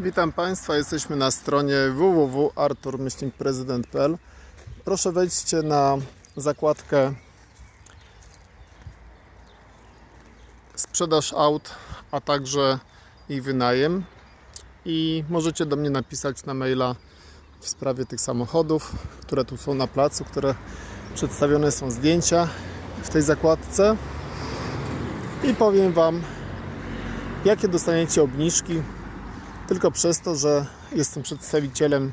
Witam Państwa, jesteśmy na stronie www.arturmyślnikprezydent.pl Proszę wejdźcie na zakładkę sprzedaż aut, a także ich wynajem i możecie do mnie napisać na maila w sprawie tych samochodów, które tu są na placu, które przedstawione są zdjęcia w tej zakładce. I powiem Wam jakie dostaniecie obniżki tylko przez to, że jestem przedstawicielem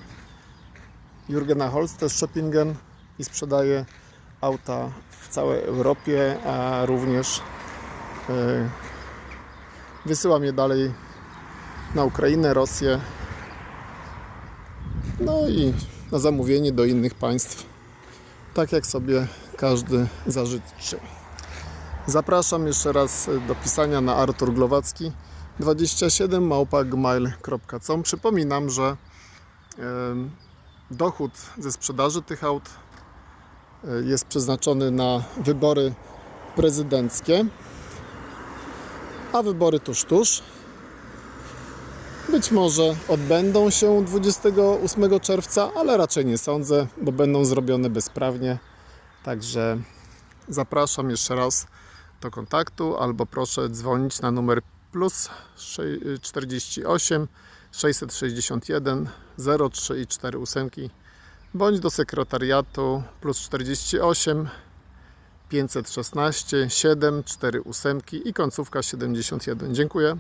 Jurgena Holster Shoppingen i sprzedaję auta w całej Europie, a również e, wysyłam je dalej na Ukrainę, Rosję, no i na zamówienie do innych państw, tak jak sobie każdy zażyczy. Zapraszam jeszcze raz do pisania na Artur Glowacki 27 małpa.gmail.com Przypominam, że dochód ze sprzedaży tych aut e, jest przeznaczony na wybory prezydenckie, a wybory tuż tuż. Być może odbędą się 28 czerwca, ale raczej nie sądzę, bo będą zrobione bezprawnie. Także zapraszam jeszcze raz do kontaktu albo proszę dzwonić na numer plus 48 661 03 i 4 ósemki bądź do sekretariatu plus 48 516 7 4 ósemki i końcówka 71. Dziękuję.